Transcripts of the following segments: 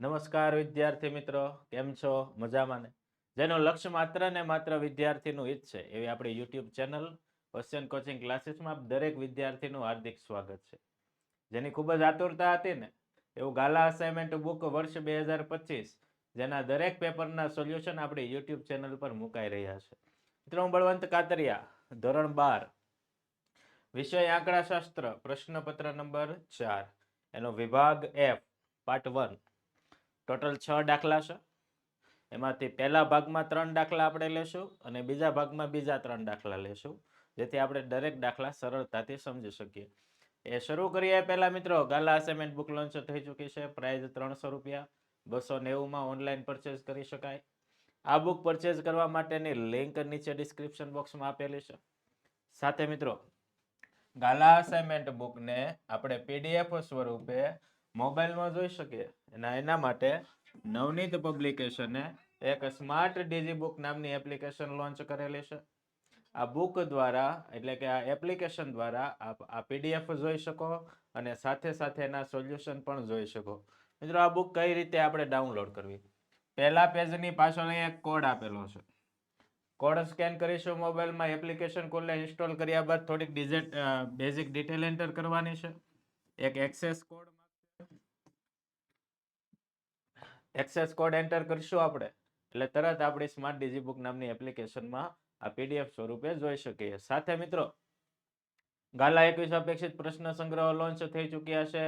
નમસ્કાર વિદ્યાર્થી મિત્રો, કેમ છો? મજામાં ને? જેનો લક્ષ્ય માત્ર ને માત્ર વિદ્યાર્થીનું હિત છે, એવી આપણી યુટ્યુબ ચેનલ ક્વેશ્ચન કોચિંગ ક્લાસીસમાં દરેક વિદ્યાર્થીનું હાર્દિક સ્વાગત છે. જેની ખૂબ જ આતુરતા હતી ને, એવું ગાલા અસાઇનમેન્ટ બુક વર્ષ બે હજાર પચીસ, જેના દરેક પેપરના સોલ્યુશન આપણી યુટ્યુબ ચેનલ પર મુકાઈ રહ્યા છે. મિત્રો બળવંત કાતરિયા, ધોરણ બાર, વિષય આંકડાશાસ્ત્ર, પ્રશ્નપત્ર નંબર ચાર, એનો વિભાગ એફ પાર્ટ વન ટોટલ છ દાખલા છે. એમાંથી પહેલા ભાગમાં ત્રણ દાખલા આપણે લેશું અને બીજા ભાગમાં બીજા ત્રણ દાખલા લેશું. જેથી આપણે દરેક દાખલા સરળતાથી સમજી શકીએ. એ શરૂ કરીએ પહેલા મિત્રો. ગાલા અસાઇનમેન્ટ બુક લોન્ચ થઈ ચૂકી છે. પ્રાઇઝ ત્રણસો રૂપિયા. બસો નેવુંમાં ઓનલાઈન પરચેઝ કરી શકાય. આ બુક પરચેઝ કરવા માટેની લિંક નીચે ડિસ્ક્રિપ્શન બોક્સમાં આપેલી છે. સાથે મિત્રો, ગાલા અસાઇનમેન્ટ બુકને આપણે પીડીએફ સ્વરૂપે મોબાઈલમાં જોઈ શકીએ અને એના માટે નવનીત પબ્લિકેશને એક સ્માર્ટ ડીજી બુક નામની એપ્લિકેશન લોન્ચ કરેલી છે. આ બુક દ્વારા, એટલે કે આ એપ્લિકેશન દ્વારા આપ, આ પીડીએફ જોઈ શકો અને સાથે સાથે એના સોલ્યુશન પણ જોઈ શકો. મિત્રો, આ બુક કઈ રીતે આપણે ડાઉનલોડ કરવી? પહેલા પેજની પાછળ એક કોડ આપેલો છે. કોડ સ્કેન કરીશું, મોબાઈલમાં એપ્લિકેશન કોડને ઇન્સ્ટોલ કર્યા બાદ થોડીક ડિઝેટ બેઝિક ડિટેલ એન્ટર કરવાની છે. એક access code access code enter કરશું આપણે. એટલે તરત આપણી સ્માર્ટ ડીજી બુક નામની એપ્લિકેશનમાં આ પીડીએફ સ્વરૂપે જોઈ શકીએ. સાથે મિત્રો, ગાલા એકવીસ અપેક્ષિત પ્રશ્ન સંગ્રહ લોન્ચ થઈ ચૂક્યા છે.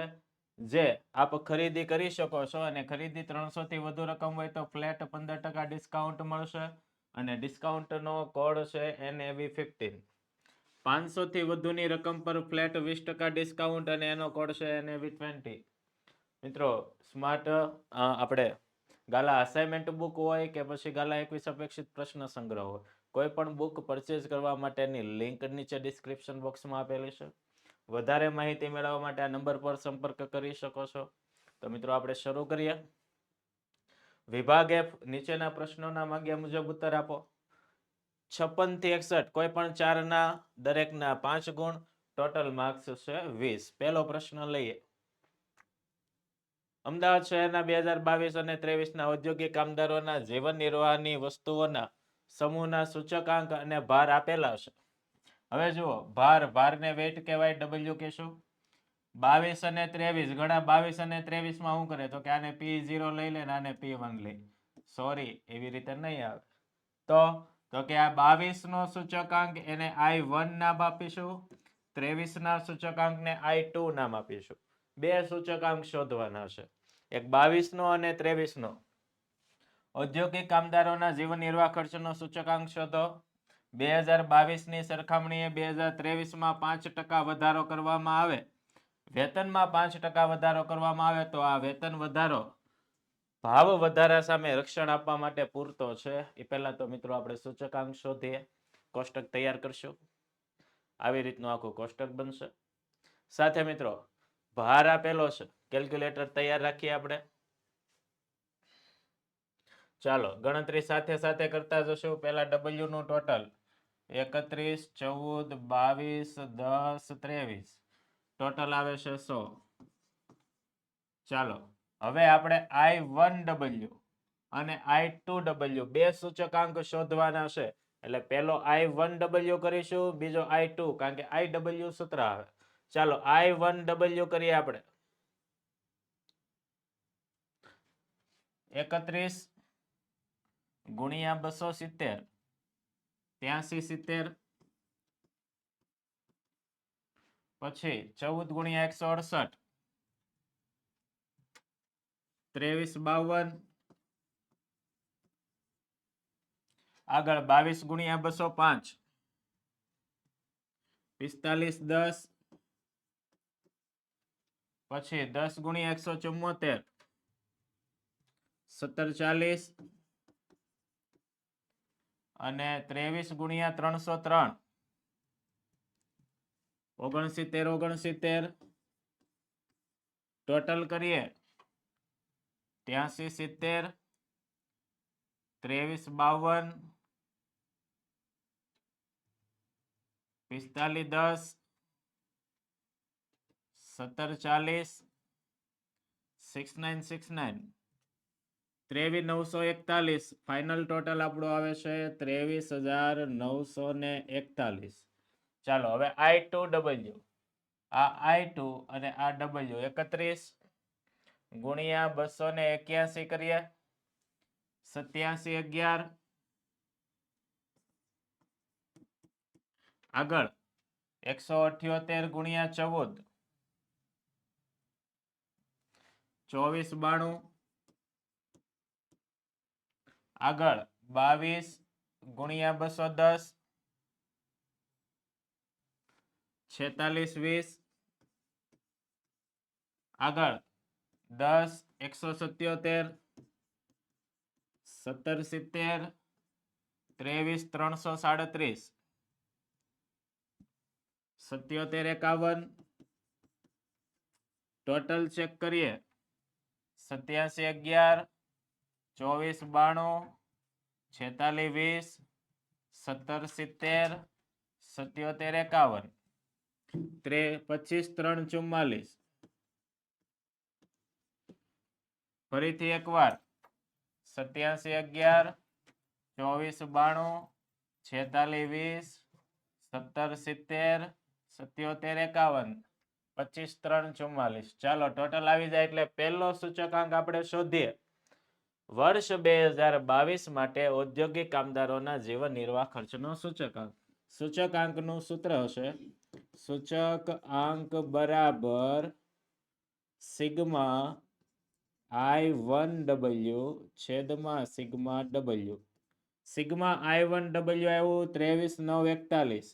જે આપ ખરીદી કરી શકો છો અને ખરીદી ત્રણસો થી વધુ રકમ હોય તો ફ્લેટ પંદર ટકા ડિસ્કાઉન્ટ મળશે અને ડિસ્કાઉન્ટનો કોડ છે એન એવી ફિફ્ટીન. પાંચસો થી વધુની રકમ પર ફ્લેટ વીસ ટકા ડિસ્કાઉન્ટ અને એનો કોડ છે એન એવી ટ્વેન્ટી. મિત્રો સ્માર્ટ આપણે ગાલા અસાઇનમેન્ટ બુક હોય કે પછી ગાલા એકવીસ અપેક્ષિત પ્રશ્ન સંગ્રહ હોય, કોઈ પણ બુક પરચેઝ કરવા માટેની લિંક નીચે ડિસ્ક્રિપ્શન બોક્સમાં આપેલી છે. વધારે માહિતી મેળવવા માટે આ નંબર પર સંપર્ક કરી શકો છો. તો મિત્રો, આપણે શરૂ કરીએ. વિભાગ એફ નીચેના પ્રશ્નોના માગ્યા મુજબ ઉત્તર આપો. છપ્પનથી એકસઠ, કોઈ પણ ચારના દરેકના પાંચ ગુણ ટોટલ માર્ક્સ છે વીસ. પહેલો પ્રશ્ન લઈએ. અમદાવાદ શહેરના બે હજાર બાવીસ અને ત્રેવીસના ઔદ્યોગિક કામદારોના જીવન નિર્વાહની વસ્તુઓના સમૂહના સૂચકાંક અને ભાર આપેલા છે. હવે જુઓ, ભાર, ભારને વેટ કહેવાય ડબલ્યુ કહેશું બાવીસ અને ત્રેવીસ ઘણા બાવીસ અને ત્રેવીસમાં શું કરે? તો કે આને પી ઝીરો લઈ લે ને આને પી વન લે. સોરી એવી રીતે નહીં આવે. તો તો કે આ બાવીસ નો સૂચકાંક એને આઈ વન નામ આપીશું ત્રેવીસ ના સૂચકાંકને આઈ ટુ નામ આપીશું. બે સૂચકાંક શોધવાના છે. એક બાવીસ નો અને ત્રેવીસ નો ઔદ્યોગિક કામદારોના જીવન નિર્વાહ ખર્ચનો સૂચકાંક શોધો. બે હજાર બાવીસની સરખામણીએ બે હજાર ત્રેવીસમાં પાંચ ટકા વધારો કરવામાં આવે. વેતનમાં પાંચ ટકા વધારો કરવામાં આવે તો આ વેતન વધારો ભાવ વધારા સામે રક્ષણ આપવા માટે પૂરતો છે. એ પહેલા તો મિત્રો આપણે સૂચકાંક શોધીએ. કોષ્ટક તૈયાર કરશું. આવી રીતનું આખું કોષ્ટક બનશે. સાથે મિત્રો ભાર આપેલો છે. કેલ્ક્યુલેટર તૈયાર રાખીએ આપણે. ચાલો, ગણતરી સાથે સાથે કરતા જશું. પહેલા ડબલ્યુ નું ટોટલ એકત્રીસ, ચૌદ, બાવીસ, દસ, ત્રેવીસ. ટોટલ આવે છે સો. ચાલો, હવે આપણે આઈ વન ડબલ્યુ અને આઈ ટુ ડબલ્યુ બે સૂચકાંક શોધવાના છે. એટલે પેલો આઈ વન ડબલ્યુ કરીશું, બીજો આઈ ટુ કારણ કે આઈ ડબલ્યુ સૂત્ર આવે. ચાલો આઈ વન ડબલ્યુ કરીએ આપણે. એકત્રીસ ગુણ્યા બસો સિત્તેર. ત્યાસી સિત્તેર. પછી ચૌદ ગુણ્યા એકસો અડસઠ. ત્રેવીસ બાવન. આગળ બાવીસ ગુણ્યા બસો પાંચ. પિસ્તાલીસ દસ. પછી દસ ગુણ્યા એકસો ચુમ્મોતેર સત્તર ચાલીસ. અને ત્રેવીસ ગુણ્યા ત્રણસો ત્રણ. ઓગણસિત્તેર ઓગણસિત્તેર. ટોટલ કરીએ. ત્યાસી સિત્તેર. ત્રેવીસ બાવન. પિસ્તાલીસ દસ. સત્તર ચાલીસ સિક્સ નાઇન સિક્સ નાઇન ત્રેવીસ નવસો એકતાલીસ ફાઇનલ ટોટલ આપણો આવે છે ત્રેવીસ હજાર નવસો ને એકતાલીસ. ચાલો, હવે આઈ ટુ ડબલ્યુ. આ આઈ ટુ અને આ ડબલ્યુ એકત્રીસ ગુણ્યા બસો ને એક્યાસી કરીએ. સત્યાસી અગિયાર. આગળ, એકસો અઠ્યોતેર ગુણ્યા ચૌદ. ચોવીસ બાણું. આગળ બાવીસ ગુણ્યા બસો દસ. છેતાલીસ વીસ. આગળ દસ એકસો સત્યોતેર. સત્તર સિત્તેર. ત્રેવીસ ત્રણસો સાડત્રીસ. સત્યોતેર એકાવન. ટોટલ ચેક કરીએ. સત્યાસી અગિયાર ચોવીસ બાણું છેતાલીસ વીસ સત્તર સિત્તેર સત્યોતેર એકાવન ત્રે પચીસ ત્રણ ચુમ્માલીસ ફરીથી એકવાર. સત્યાસી અગિયાર, ચોવીસ બાણું, છેતાલીસ વીસ, સત્તર સિત્તેર, સત્યોતેર એકાવન. પચીસ ત્રણ ચુમ્માલીસ. ચાલો ટોટલ આવી જાય એટલે પહેલો સૂચકાંક આપણે શોધીએ. વર્ષ બે હજાર બાવીસ માટે ઔદ્યોગિક કામદારોના જીવન નિર્વાહ ખર્ચનો સૂચકાંક સૂચકાંકનું સૂત્ર હશે. સૂચક આંક બરાબર સિગ્મા આઈ વન ડબલ્યુ છેદમાં sigma W. Sigma I one W આવ્યું ત્રેવીસ નવ એકતાલીસ.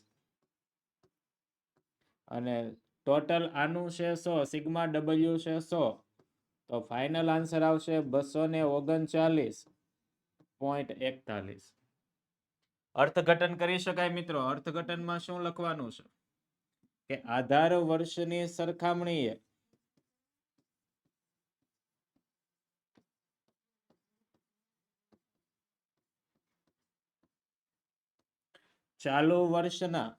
અને ટોટલ આનું છે સો, સિગ્મા ડબલ્યુ છે સો. તો ફાઇનલ આન્સર આવશે બસો ને ઓગણચાલીસ પોઈન્ટ એકતાલીસ. અર્થઘટન કરી શકાય મિત્રો. અર્થઘટનમાં શું લખવાનું છે? કે આધાર વર્ષની સરખામણીએ ચાલુ વર્ષના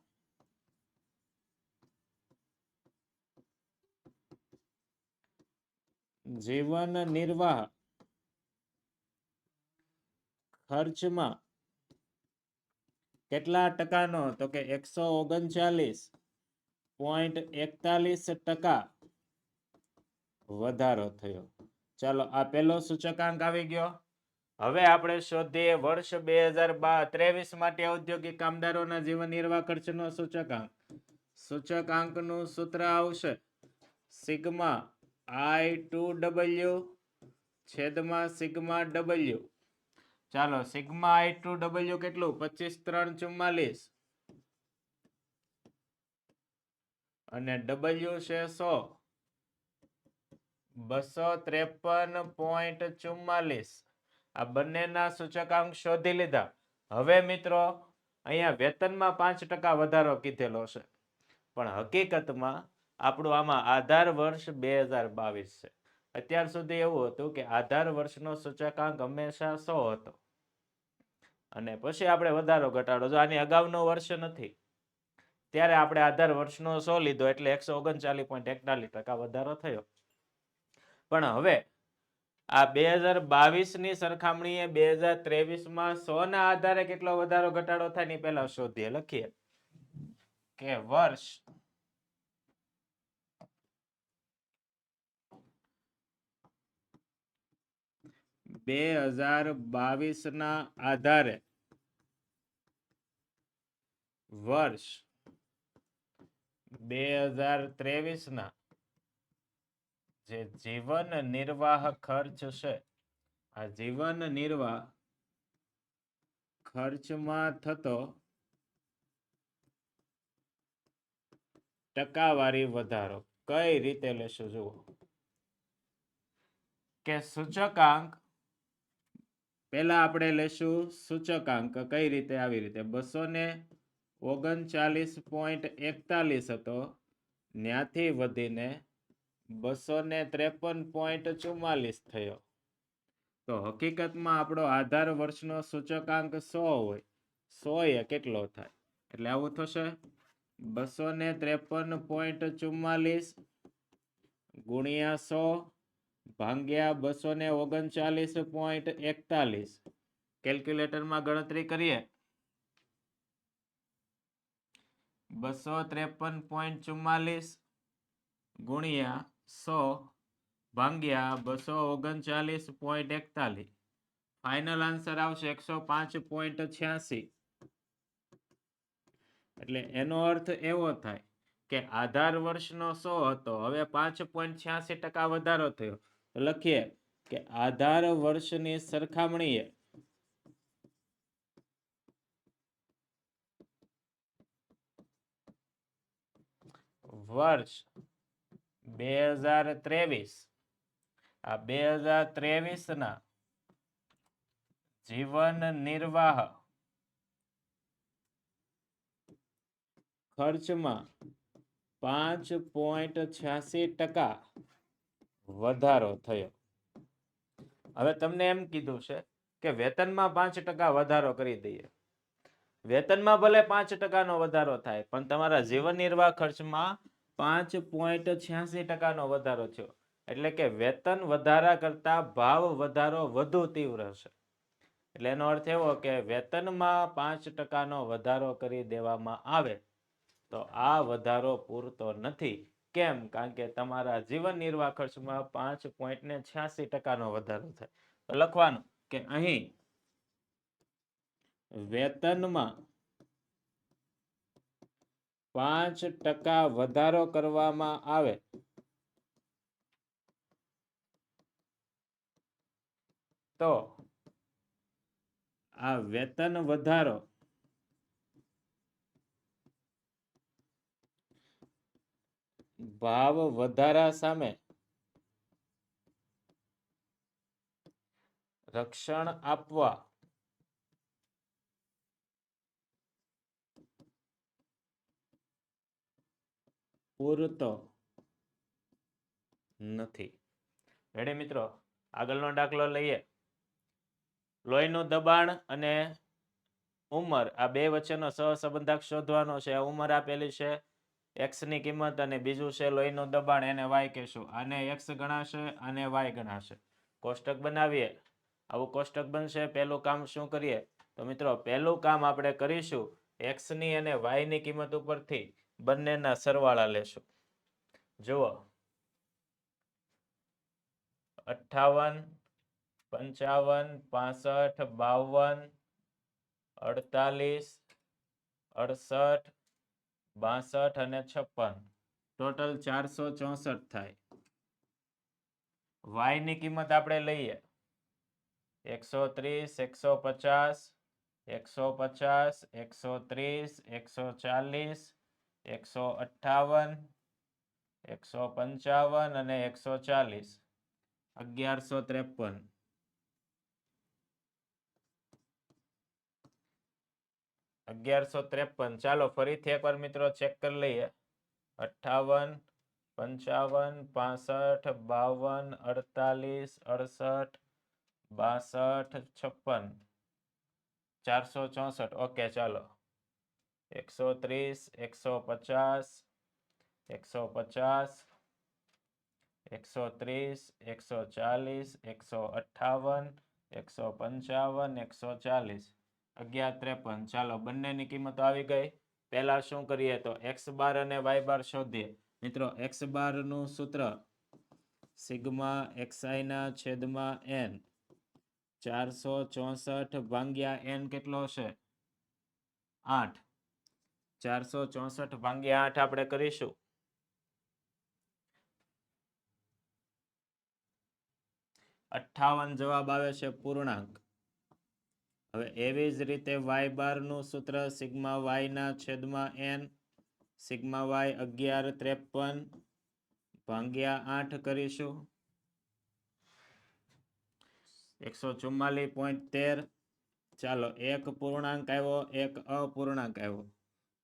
જીવન નિર્વાહ ખર્ચમાં કેટલા ટકાનો? તો કે એકસો ઓગણચાલીસ પોઈન્ટ એકતાલીસ ટકા વધારો થયો. ચાલો, આ પહેલો સૂચકાંક આવી ગયો. હવે આપણે શોધીએ વર્ષ બે હજાર ત્રેવીસ માટે ઔદ્યોગિક કામદારોના જીવન નિર્વાહ ખર્ચનો સૂચકાંક. સૂચકાંકનું સૂત્ર આવશે. સિગ્મા આઈ ટુ ડબલ્યુ છેદમાં સિગ્મા ડબલ્યુ ચાલો, સિગ્મા આઈ ટુ ડબલ્યુ કેટલું? પચીસ ત્રણ ચુમ્માલીસ. અને ડબલ્યુ છે સો. બસો ત્રેપન પોઈન્ટ ચુમ્માલીસ. આ બંનેના સૂચકાંક શોધી લીધા. હવે મિત્રો, અહીંયા વેતનમાં પાંચ ટકા વધારો કીધેલો છે. પણ હકીકતમાં આપણું આમાં આધાર વર્ષ બે હજાર બાવીસ છે. અત્યાર સુધી એવું હતું કે આધાર વર્ષનો સૂચકાંક હંમેશા સો હતો. અને પછી આપણે વધારો ઘટાડો જો આની અગાઉનો વર્ષ નથી. ત્યારે આપણે આધાર વર્ષનો સો લીધો એટલે એકસો ઓગણચાલીસ પોઈન્ટ એકતાલીસ ટકા વધારો થયો. પણ હવે આ બે હજાર બાવીસની સરખામણીએ બે હજાર ત્રેવીસમાં સો ના આધારે કેટલો વધારો ઘટાડો થાયની પહેલા શોધીએ, લખીએ. કે વર્ષ બે હજાર બાવીસ ના આધારે વર્ષ બે હજાર ત્રેવીસ ના જે જીવન નિર્વાહ ખર્ચ છે, આ જીવન નિર્વાહ ખર્ચમાં થતો ટકાવારી વધારો. કઈ રીતે લેશું જુઓ? કે સૂચકાંક પહેલા આપણે લેશું સૂચકાંક. કઈ રીતે? આવી રીતે. બસો ને ઓગણચાલીસ પોઈન્ટ એકતાલીસ હતો. ત્યાંથી વધીને બસો ને ત્રેપન પોઈન્ટ ચુમ્માલીસ થયો. તો હકીકતમાં આપણો આધાર વર્ષનો સૂચકાંક સો હોય. સો એ કેટલો થાય? એટલે આવું થશે. બસો ને ત્રેપન પોઈન્ટ ચુમ્માલીસ ગુણ્યા સો ભાગ્યા બસો ને ઓગણચાલીસ પોઈન્ટ એકતાલીસ. કેલ્ક્યુલેટરમાં ગણતરી કરીએ. બસો ત્રેપન પોઈન્ટ ચુમ્માલીસ ગુણ્યા સો ભાગ્યા બસો ઓગણચાલીસ પોઈન્ટ એકતાલીસ. ફાઇનલ આન્સર આવશે એકસો પાંચ પોઈન્ટ છ્યાસી. એટલે એનો અર્થ એવો થાય કે આધાર વર્ષનો સો હતો. હવે પાંચ પોઈન્ટ છ્યાસી ટકા વધારો થયો. તો લખીએ કે આધાર વર્ષની સરખામણીએ વર્ષ બે હજાર ત્રેવીસ. આ બે હજાર ત્રેવીસ ના જીવન નિર્વાહ ખર્ચમાં પાંચ પોઈન્ટ છ્યાસી ટકા વધારો થયો. હવે તમને એમ કીધું છે કે વેતનમાં પાંચ ટકા વધારો કરી દઈએ. વેતનમાં ભલે પાંચ ટકાનો વધારો થાય, પણ તમારા જીવન નિર્વાહ ખર્ચમાં પાંચ પોઈન્ટ છ્યાસી ટકાનો વધારો થયો. એટલે કે વેતન વધારા કરતા ભાવ વધારો વધુ તીવ્ર છે એટલે એનો અર્થ એવો કે વેતનમાં પાંચ ટકાનો વધારો કરી દેવામાં આવે, તો આ વધારો પૂરતો નથી. કેમ? કારણ કે તમારા જીવન નિર્વાહ ખર્ચમાં પાંચ પોઈન્ટ ને છ્યાસી ટકાનો વધારો થાય. તો લખવાનું કે અહીં વેતનમાં પાંચ ટકા વધારો કરવામાં આવે. તો આ વેતન વધારો ભાવ વધારા સામે રક્ષણ આપવા. પૂરતો નથી. રેડી મિત્રો? આગળનો દાખલો લઈએ. લોહીનું દબાણ અને ઉંમર. આ બે વચ્ચેનો સહસંબંધક શોધવાનો છે. ઉંમર આપેલી છે x ની કિંમત અને બીજું છે લોહીનું દબાણ, એને y કહેશું. આને x ગણાશે અને y ગણાશે. કોષ્ટક બનાવીએ. આવું કોષ્ટક બનશે. પહેલું કામ શું કરીએ? તો મિત્રો, પહેલું કામ આપણે કરીશું x ની અને y ની કિંમત ઉપરથી બંનેના સરવાળા લેશું. જુઓ. અઠ્ઠાવન, પંચાવન, પાસઠ, બાવન, અડતાલીસ, અડસઠ બાસઠ અને છપ્પન. ટોટલ ચારસો ચોસઠ થાય. વાયની કિંમત આપણે લઈએ. એકસો ત્રીસ, એકસો પચાસ એકસો પચાસ, એકસો ત્રીસ, એકસો ચાલીસ, એકસો અઠાવન એકસો પંચાવન અને એકસો ચાલીસ. અગિયારસો ત્રેપન. અગિયારસો ત્રેપન. ચાલો ફરીથી એકવાર મિત્રો ચેક કરી લઈએ. અઠ્ઠાવન, પંચાવન, પાસઠ, બાવન, અડતાલીસ, અડસઠ, બાસઠ, છપ્પન. ચારસો ચોસઠ. ઓકે ચાલો. એકસો ત્રીસ, એકસો પચાસ એકસો પચાસ, એકસો ત્રીસ, એકસો ચાલીસ, એકસો અઠ્ઠાવન, એકસો પંચાવન, એકસો ચાલીસ. અગિયાર ત્રેપન. ચાલો, બંનેની કિંમતો આવી ગઈ. પહેલા શું કરીએ તો એક્સ બાર અને વાય બાર શોધીએ. મિત્રો, એક્સ બારનું સૂત્ર સિગ્મા એક્સઆઈ ના છેદમાં એન. ચારસો ચોસઠ ભાંગ્યા એન કેટલો છે આઠ. ચારસો ચોસઠ ભાંગ્યા આઠ આપણે કરીશું. અઠ્ઠાવન જવાબ આવે છે પૂર્ણાંક. હવે એવી જ રીતે વાય બારનું સૂત્ર સિગ્મા વાયના છેદમાં એન, સિગ્મા વાય અગિયાર ત્રેપન ભાગ્યા આઠ કરીશું. એકસો ચુમ્માલીસ પોઈન્ટ તેર. ચાલો, એક પૂર્ણાંક આવ્યો, એક અપૂર્ણાંક આવ્યો.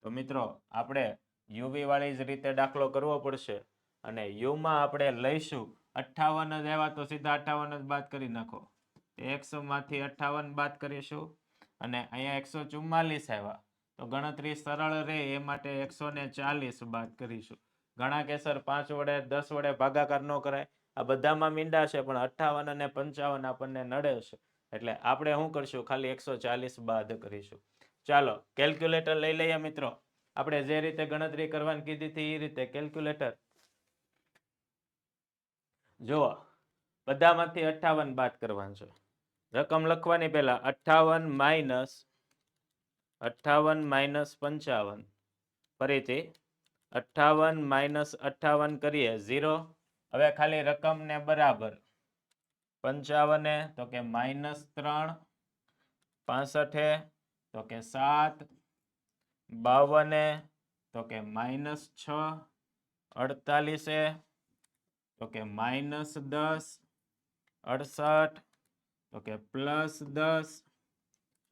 તો મિત્રો, આપણે યુવી વાળી જ રીતે દાખલો કરવો પડશે અને યુમાં આપણે લઈશું. અઠ્ઠાવન જ આવ્યા તો સીધા અઠ્ઠાવન જ બાદ કરી નાખો. એકસો માંથી અઠ્ઠાવન બાદ કરીશું. અને અહીંયા એકસો ચુમ્માલીસ આવ્યા. તો ગણતરી સરળ રહે એ માટે એકસો ને ચાલીસ બાદ કરીશું. ઘણા કેસર પાંચ વડે, દસ વડે ભાગાકાર ન કરાય. આ બધામાં મીંડા છે, પણ અઠ્ઠાવન અને પંચાવન આપણને નડે છે. એટલે આપણે શું કરશું? ખાલી એકસો ચાલીસ બાદ કરીશું. ચાલો, કેલ્ક્યુલેટર લઈ લઈએ મિત્રો. આપણે જે રીતે ગણતરી કરવાની કીધી હતી એ રીતે કેલ્ક્યુલેટર. જુઓ, બધામાંથી અઠ્ઠાવન બાદ કરવાનું છે. રકમ લખવાની પહેલા અઠ્ઠાવન માઇનસ અઠ્ઠાવન માઇનસ પંચાવન. ફરીથી અઠ્ઠાવન માઇનસ અઠ્ઠાવન કરીએ ઝીરો. હવે ખાલી રકમને બરાબર પંચાવને, તો કે માઇનસ ત્રણ. પાસઠે, તો કે સાત. બાવને, તો કે માઇનસ છ. અડતાલીસે, તો કે માઇનસ દસ. અડસઠ. તો કે પ્લસ દસ,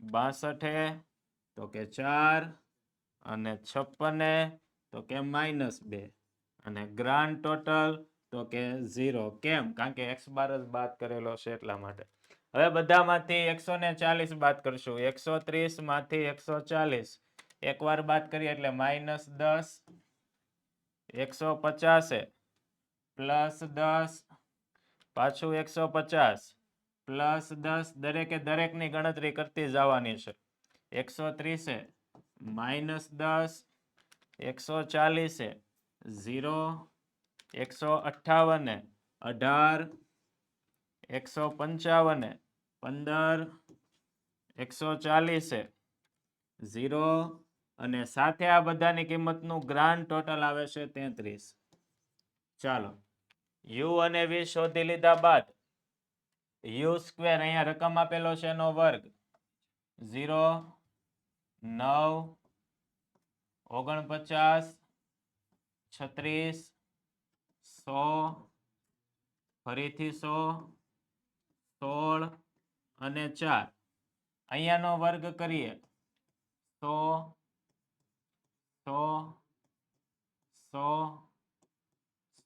બાસઠે, તો કે ચાર, અને છપ્પને, તો કે માઇનસ બે. અને ગ્રાન્ડ ટોટલ, તો કે ઝીરો. કેમ? કારણ કે એક્સ બાર જ બાદ કરેલો છે એટલા માટે. હવે બધામાંથી એકસો ને ચાલીસ બાદ કરશું. એકસો ત્રીસમાંથી એકસો ચાલીસ. એકવાર બાદ કરીએ એટલે માઇનસ દસ, એકસો પચાસે. પ્લસ દસ, પાછું એકસો પચાસ. પ્લસ દસ દરેકે દરેકની ગણતરી કરતી જવાની છે. એકસો ત્રીસે માઇનસ દસ, એકસો ચાલીસે ઝીરો, એકસો અઠ્ઠાવને અઢાર, એકસો પંચાવને પંદર, એકસો ચાલીસે ઝીરો અને સાથે આ બધાની કિંમતનું ગ્રાન્ડ ટોટલ આવે છે તેત્રીસ. ચાલો, યુ અને વી શોધી લીધા બાદ યુ સ્ક્વેર અહીંયા રકમ આપેલો છે એનો વર્ગ ઝીરો, નવ, ઓગણપચાસ, છત્રીસ, સો, ફરીથી સો, સોળ અને ચાર. અહીંયાનો વર્ગ કરીએ. સો સો સો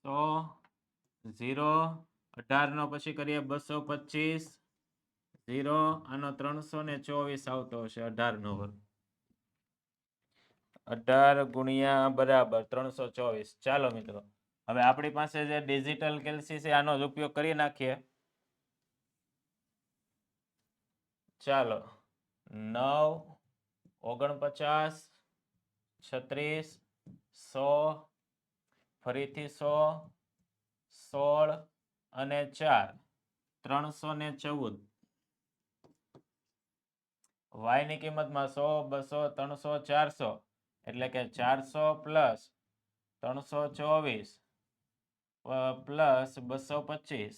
સો, ઝીરો અઢારનો પછી કરીએ બસો પચીસ, ઝીરો આનો ત્રણસો ને ચોવીસ આવતો હશે અઢારનો. વર્ગ અઢાર ગુણ્યા બરાબર ત્રણસો ચોવીસ. ચાલો મિત્રો, હવે આપણી પાસે જે ડિજિટલ કેલ્સી છે, આનો જ ઉપયોગ કરી નાખીએ. ચાલો, નવ, ઓગણપચાસ, છત્રીસ, સો, ફરીથી સો, સોળ અને ચાર, ત્રણસો ને ચૌદ. વાયની કિંમતમાં સો, બસો, ત્રણસો, ચારસો, એટલે કે ચારસો પ્લસ ત્રણસો ચોવીસ પ્લસ બસો પચીસ.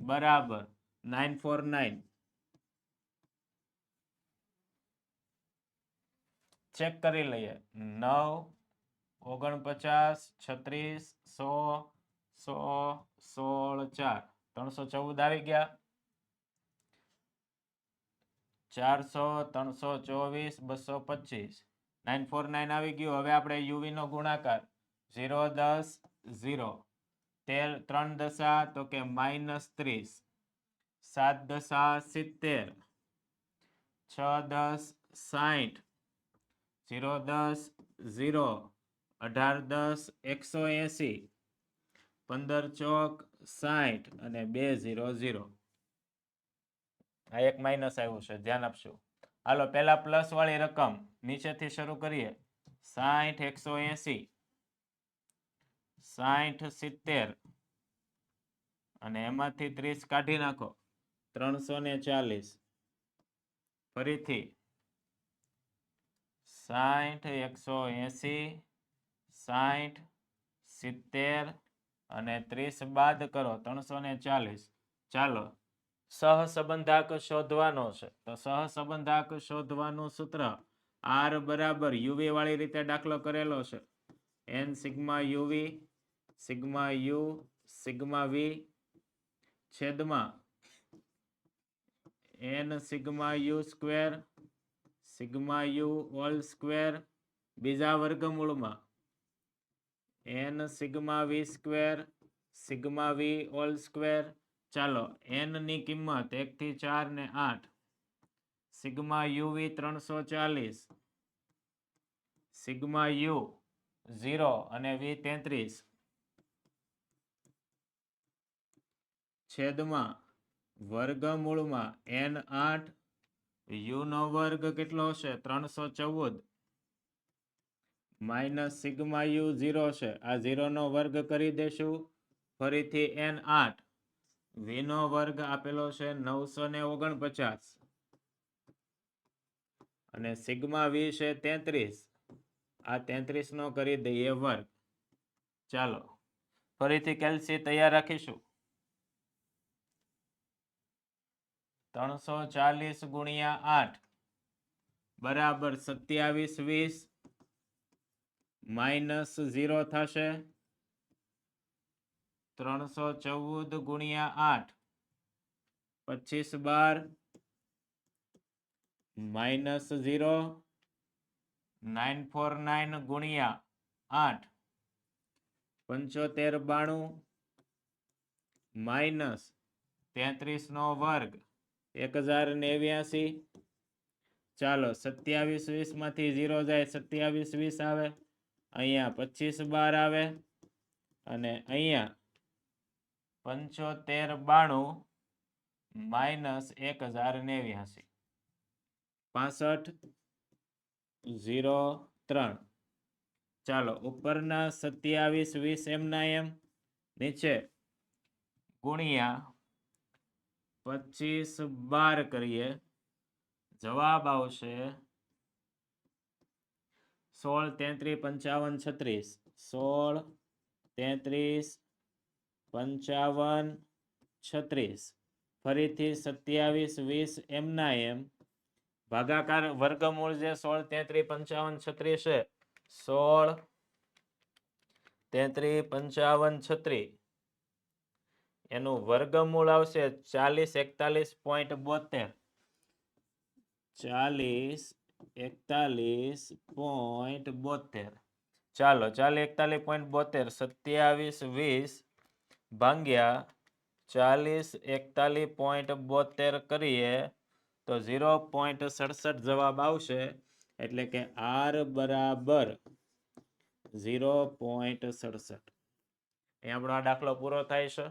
બરાબર, નાઇન ફોર નાઇન. ચેક કરી લઈએ. નવ, ઓગણપચાસ, છત્રીસ, સો સો સોળ ચાર. ત્રણસો ચૌદ આવી ગયા. ચારસો, ત્રણસો ચોવીસ, બસો પચીસ. નાઇન ફોર નાઇન આવી ગયું. હવે આપણે યુવી નો ગુણાકાર. ઝીરો દસ ઝીરો તેર, ત્રણ દશા તો કે માઇનસ ત્રીસ. સાત દશા સિત્તેર. છ દસ સાઠ ઝીરો દસ ઝીરો અઢાર દસ, એકસો એંસી. પંદર ચોક સાઠ અને બે ઝીરો ઝીરો. આ એક માઇનસ આવ્યું છે, ધ્યાન આપશો. હાલો, પહેલા પ્લસ વાળી રકમ નીચેથી શરૂ કરીએ. સાઠ એકસો એસી. સાઠ સિત્તેર. અને એમાંથી ત્રીસ કાઢી નાખો. ત્રણસો ને ચાલીસ. ફરીથી. સાઠ એકસો એંસી. સાઠ સિત્તેર. અને ત્રીસ બાદ કરો ત્રણસો ને ચાલીસ. ચાલો, સહસંબંધાક શોધવાનો છે. તો સહસંબંધાક શોધવાનું સૂત્ર આર બરાબર યુવી વાળી રીતે દાખલો કરેલો છે. N sigma U V sigma U, sigma V, છેદમાં N sigma U square, sigma U whole square, બીજા વર્ગમૂળમાં. N sigma V square, sigma V whole square. ચાલો, એનની કિંમત એક થી ચાર ને આઠ. સિગ્મા યુવી ત્રણસો ચાલીસ. સિગ્મા યુ ઝીરો અને વી તેત્રીસ. છેદમાં વર્ગમૂળમાં એન આઠ. યુનો વર્ગ કેટલો છે ત્રણસો ચૌદ. માઇનસ સિગ્મા યુ ઝીરો છે. આ ઝીરોનો વર્ગ કરી દેશું. ફરીથી એન આઠ. વીનો વર્ગ આપેલો છે નવસો ને ઓગણપચાસ. અને સિગ્મા વી છે તેત્રીસ. આ તેત્રીસનો કરી દઈએ વર્ગ. ચાલો, ફરીથી કેલ્સી તૈયાર રાખીશું. ત્રણસો ચાલીસ ગુણ્યા આઠ. બરાબર સત્યાવીસ વીસ. માઇનસ ઝીરો થશે. ત્રણસો ચૌદ ગુણ્યા આઠ. પચીસ બાર. Minus zero. Nine four nine ગુણ્યા આઠ. પંચોતેર બાણું. માઇનસ તેત્રીસ નો વર્ગ. એક હજાર નેવ્યાસી. ચાલો, સત્યાવીસ વીસમાંથી ઝીરો જાય, સત્યાવીસ વીસ આવે. અહીંયા પચીસ બાર આવે અને અહીંયા પંચોતેર બાણું માઇનસ એક હજાર નેવ્યાસી. પાસઠ ઝીરો ત્રણ. ચાલો, ઉપરના સત્યાવીસ, વીસ એમના એમ. નીચે ગુણ્યા પચીસ બાર કરીએ. જવાબ આવશે સોળ તેત્રીસ પંચાવન છત્રીસ. સોળ તેત્રીસ પંચાવન છત્રીસ. ફરીથી સત્યાવીસ, વીસ એમના એમ. ભાગાકાર વર્ગમૂળ જે સોળ તેત્રીસ પંચાવન છત્રીસ છે. સોળ તેત્રીસ પંચાવન છત્રીસ. એનું વર્ગમૂળ આવશે ચાલીસ, એકતાલીસ પોઈન્ટ બોતેર. ચાલીસ એકતાલીસ પોઈન્ટ બોતેર. ચાલો, ચાલ એકતાલીસ પોઈન્ટ બોતેર, સત્યાવીસ વીસ ભાંગ્યા ચાલીસ એકતાલીસ પોઈન્ટ બોતેર કરીએ તો ઝીરો પોઈન્ટ સડસઠ જવાબ આવશે. એટલે કે આર બરાબર ઝીરો પોઈન્ટ સડસઠ. અહીં આપણો આ દાખલો પૂરો થાય છે.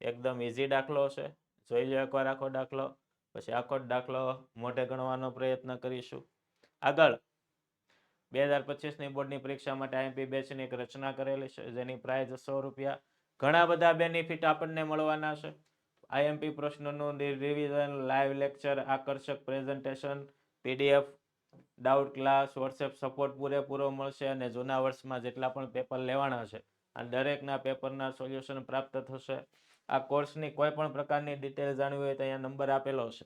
એકદમ ઇઝી દાખલો છે. જોઈ લો એકવાર આખો દાખલો. પછી આખો દાખલો મોઢે ગણવાનો પ્રયત્ન કરીશું. આગળ. બે હજાર પચીસની બોર્ડની પરીક્ષા માટે આઈએમપી બેચની એક રચના કરેલી છે, જેની પ્રાઇઝ સો રૂપિયા. ઘણા બધા બેનિફિટ આપણને મળવાના છે. આઈએમપી પ્રશ્નોનું રિવિઝન લાઈવ લેક્ચર આકર્ષક presentation PDF doubt class WhatsApp support પૂરેપૂરો મળશે અને જૂના વર્ષમાં જેટલા પણ પેપર લેવાના છે, આ દરેકના પેપરના સોલ્યુશન પ્રાપ્ત થશે. આ કોર્સની કોઈ પણ પ્રકારની ડિટેલ જાણવી હોય તો અહીંયા નંબર આપેલો છે.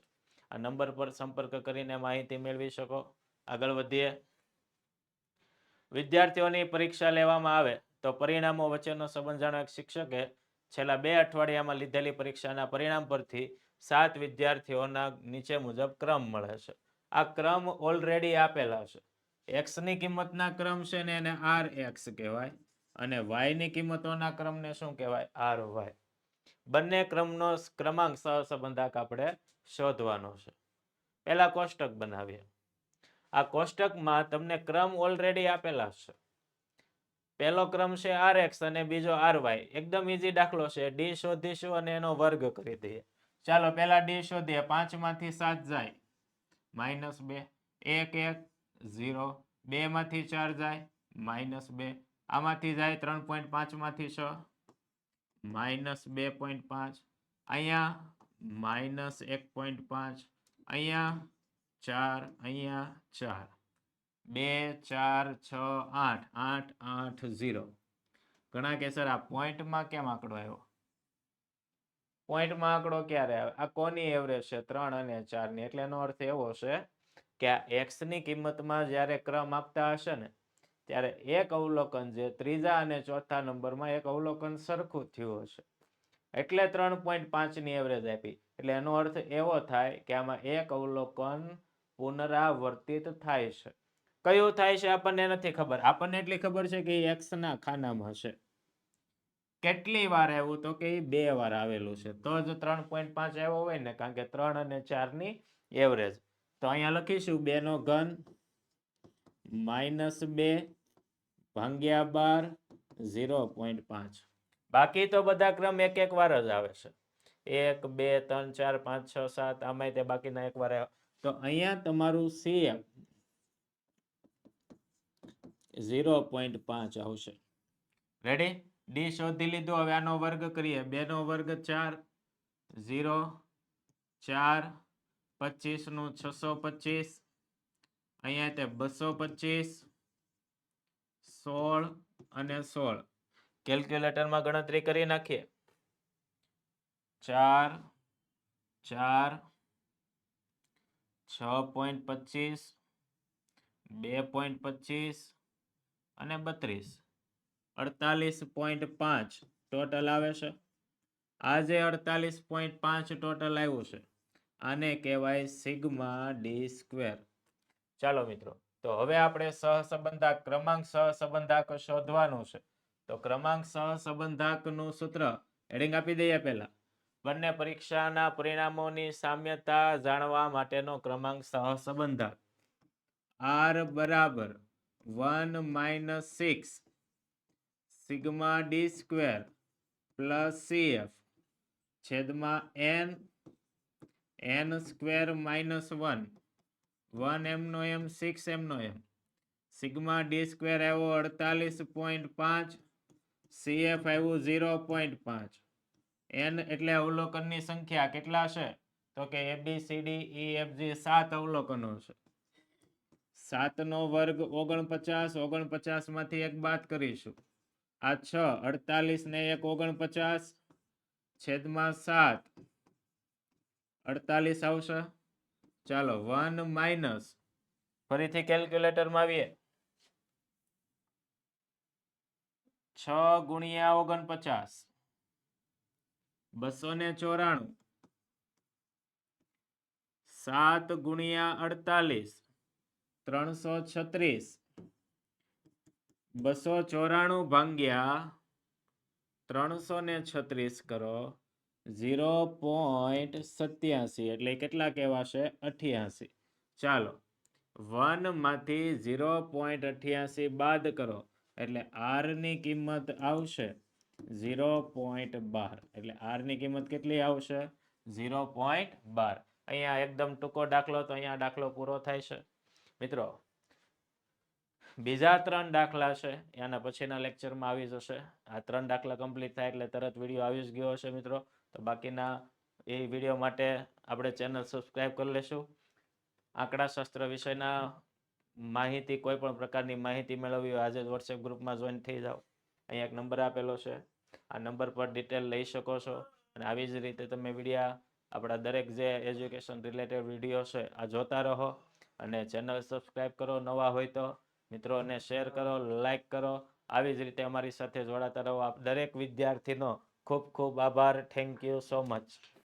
આ નંબર પર સંપર્ક કરીને માહિતી મેળવી શકો. આગળ વધીએ. વિદ્યાર્થીઓની પરીક્ષા લેવામાં આવે તો પરિણામો વચ્ચેનો સંબંધ જાણો એક શિક્ષકે છેલ્લા બે અઠવાડિયામાં લીધેલી પરીક્ષાના પરિણામ પરથી સાત વિદ્યાર્થીઓના નીચે મુજબ ક્રમ મળે છે. આ ક્રમ ઓલરેડી આપેલા છે. એક્સની કિંમતના ક્રમ છે ને એને આર એક્સ કહેવાય અને વાયની કિંમતોના ક્રમને શું કહેવાય? આર વાય બંને ક્રમનો ક્રમાંક સહસંબંધક આપણે શોધવાનો છે. પહેલા કોષ્ટક બનાવીએ. આ કોષ્ટકમાં તમને ક્રમ ઓલરેડી આપેલા છે. પહેલો ક્રમ છે આર એક્સ અને બીજો આર વાય એકદમ ઈઝી દાખલો છે. ડી શોધીશું અને એનો વર્ગ કરી દઈએ. ચાલો, પહેલા ડી શોધીએ. પાંચમાંથી સાત જાય. માઇનસ બે. એક એક, ઝીરો. બે માંથી ચાર જાય. માઇનસ બે. આમાંથી જાય ત્રણ પોઈન્ટ પાંચમાંથી છ. માઇનસ બે પોઈન્ટ પાંચ. અહીંયા માઇનસ એક પોઈન્ટ પાંચ. અહીંયા ચાર અહીંયા ચાર. બે, ચાર, છ, આઠ. આઠ આઠ, ઝીરો. ઘણા કે સર આ પોઈન્ટમાં કેમ આંકડો આવ્યો? પોઈન્ટમાં આંકડો ક્યારે આવે? આ કોની એવરેજ છે? ત્રણ અને ચારની. એટલે એનો અર્થ એવો છે કે આ એક્સની કિંમતમાં જ્યારે ક્રમ આપતા હશે ને, ત્યારે એક અવલોકન જે ત્રીજા અને ચોથા નંબરમાં એક અવલોકન સરખું થયું હશે. એટલે ત્રણ પોઈન્ટ પાંચની એવરેજ આપી. એટલે એનો અર્થ એવો થાય કે આમાં એક અવલોકન પુનરાવર્તિત થાય છે. કયું થાય છે આપણને નથી ખબર. આપણને એટલી ખબર છે કે એક્સ ના ખાનામાં હશે. કેટલી વાર આવ્યું તો કે બે વાર આવેલું છે. તો જ ત્રણ પોઈન્ટ પાંચ આવ્યો હોય ને, કારણ કે ત્રણ અને ચારની એવરેજ તો અહીંયા લખીશું બે નો ઘન માઇનસ બે ભાંગ્યા બાર ઝીરો પોઈન્ટ પાંચ. બાકી તો બધા ક્રમ એક એક વાર જ આવે છે. એક, બે, ત્રણ, ચાર, પાંચ, છ, સાત, આમાંય તે બાકીના એકવાર આવ્યા તો અહીંયા તમારું સીએફ ઝીરો પોઈન્ટ પાંચ આવશે. રેડી ડી શોધી લીધું. હવે આનો વર્ગ કરીએ. બે નો વર્ગ ચાર ઝીરો ચાર, પચીસનું છસો પચીસ. અહીંયા તે બસો પચીસ, સોળ અને સોળ. કેલ્ક્યુલેટરમાં ગણતરી કરી નાખીએ. ચાર ચાર છ પોઈન્ટ પચીસ બે પોઈન્ટ પચીસ અને બત્રીસ. અડતાલીસ પોઈન્ટ પાંચ ટોટલ આવે છે. આજે અડતાલીસ પોઈન્ટ પાંચ ટોટલ આવ્યું છે. આને કહેવાય સિગ્મા ડી સ્ક્વેર. ચાલો મિત્રો તો હવે આપણે સહસંબંધાક ક્રમાંક સહસંબંધાક શોધવાનું છે. તો ક્રમાંક સહસંબંધાકનું સૂત્ર હેડિંગ આપી દઈએ પહેલા. બંને પરીક્ષાના પરિણામોની સામ્યતા જાણવા માટેનો ક્રમાંક સહસંબંધાક આર બરાબર. One minus six. Sigma D square plus CF. છેદમાં N. N square minus one. One એમનો એમ, સિક્સ એમનો એમ. સિગ્મા ડી સ્ક્વેર આવ્યો અડતાલીસ પોઈન્ટ પાંચ. સીએફ આવ્યું ઝીરો પોઈન્ટ પાંચ. એન એટલે અવલોકનની સંખ્યા કેટલા છે? તો કે A B C D E F G સાત અવલોકનો છે. સાતનો વર્ગ ઓગણપચાસ ઓગણપચાસમાંથી એક બાદ કરીશું. આ છ, અડતાલીસ ને એક ઓગણપચાસ, છેદમાં સાત. અડતાલીસ આવશે? ચાલો, વન માઇનસ. ફરીથી કેલ્ક્યુલેટરમાં આવીએ. છ ગુણ્યા ઓગણપચાસ. બસો ને ચોરાણું. સાત ગુણ્યા અડતાલીસ, ત્રણસો છત્રીસ. બસો ચોરાણું ભાંગ્યા ત્રણસો ને છત્રીસ કરો, ઝીરો પોઈન્ટ સત્યાસી, એટલે કેટલા કહેવાશે? અઠ્યાસી. ચાલો, વનમાંથી ઝીરો પોઈન્ટ અઠ્યાસી બાદ કરો, એટલે આરની કિંમત આવશે ઝીરો પોઈન્ટ બાર. એટલે આરની કિંમત કેટલી આવશે? ઝીરો પોઈન્ટ બાર. અહીંયા એકદમ ટૂંકો દાખલો, તો અહીંયા દાખલો પૂરો થાય છે. મિત્રો, બીજા ત્રણ દાખલા છે, એના પછીના લેક્ચરમાં આવી જશે. આ ત્રણ દાખલા કમ્પ્લીટ થાય એટલે તરત વીડિયો આવી જ ગયો હશે, મિત્રો. તો બાકીના એ વીડિયો માટે આપણે ચેનલ સબસ્ક્રાઈબ કરી લેશું. આંકડાશાસ્ત્ર વિષયના માહિતી, કોઈ પણ પ્રકારની માહિતી મેળવવી આજે જ વોટ્સએપ ગ્રુપમાં જોઈન થઈ જાઓ. અહીંયા એક નંબર આપેલો છે. આ નંબર પર ડિટેલ લઈ શકો છો. અને આવી જ રીતે તમે વિડીયા આપણા દરેક જે એજ્યુકેશન રિલેટેડ વીડિયો છે, આ જોતા રહો. અને ચેનલ સબસ્ક્રાઈબ કરો નવા હોય તો. મિત્રોને શેર કરો લાઈક કરો. આવી જ રીતે અમારી સાથે જોડાતા રહો આપ દરેક વિદ્યાર્થીનો ખૂબ ખૂબ આભાર. Thank you so much